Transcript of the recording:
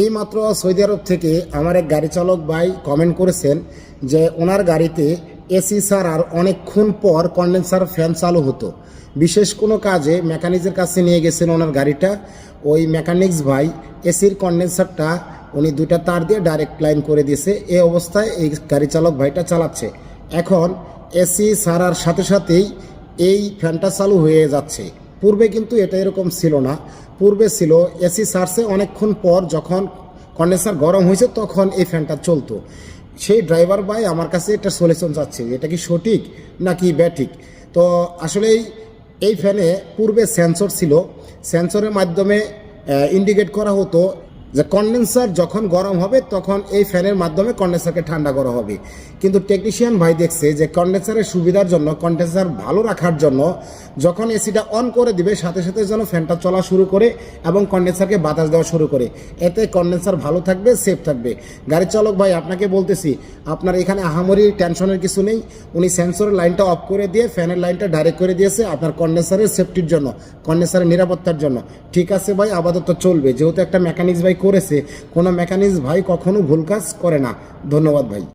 এইমাত্র সৌদি আরব থেকে আমার এক গাড়ি চালক ভাই কমেন্ট করেছেন যে ওনার গাড়িতে এসি সার আর অনেকক্ষণ পর কন্ডেন্সার ফ্যান চালু হতো। বিশেষ কোনো কাজে মেকানিক্সের কাছে নিয়ে গেছেন ওনার গাড়িটা। ওই মেকানিক্স ভাই এসির কন্ডেন্সারটা উনি দুইটা তার দিয়ে ডাইরেক্ট লাইন করে দিয়েছে। এই অবস্থায় এই গাড়ি চালক ভাইটা চালাচ্ছে। এখন এসি সারার সাথে সাথেই এই ফ্যানটা চালু হয়ে যাচ্ছে। পূর্বে কিন্তু এটা এরকম ছিল না। পূর্বে ছিল এসি সার্সে অনেকক্ষণ পর যখন কন্ডেন্সার গরম হয়েছে তখন এই ফ্যানটা চলতো। সেই ড্রাইভার ভাই আমার কাছে একটা সলিউশন চাচ্ছে, এটা কি সঠিক নাকি ব্যাটিক তো আসলেই এই ফ্যানে পূর্বে সেন্সর ছিল সেন্সরের মাধ্যমে ইন্ডিকেট করা হতো যে কন্ডেন্সার যখন গরম হবে, তখন এই ফ্যানের মাধ্যমে কন্ডেন্সারকে ঠান্ডা করা হবে। কিন্তু টেকনিশিয়ান ভাই দেখছে যে কন্ডেন্সারের সুবিধার জন্য কন্ডেন্সার ভালো রাখার জন্য যখন এসিটা অন করে দিবে, সাথে সাথে যেন ফ্যানটা চলা শুরু করে এবং কন্ডেন্সারকে বাতাস দেওয়া শুরু করে। এতে কন্ডেন্সার ভালো থাকবে সেফ থাকবে। গাড়ি চালক ভাই, আপনাকে বলতেছি, আপনার এখানে আহামরি টেনশনের কিছু নেই। উনি সেন্সরের লাইনটা অফ করে দিয়ে, ফ্যানের লাইনটা ডাইরেক্ট করে দিয়েছে আপনার কন্ডেন্সারের সেফটির জন্য কন্ডেন্সারের নিরাপত্তার জন্য। ঠিক আছে ভাই, আপাতত চলবে। যেহেতু একটা মেকানিক্স ভাই করেছে কোনো মেকানিক্স ভাই কখনো ভুল কাজ করে না। ধন্যবাদ ভাই।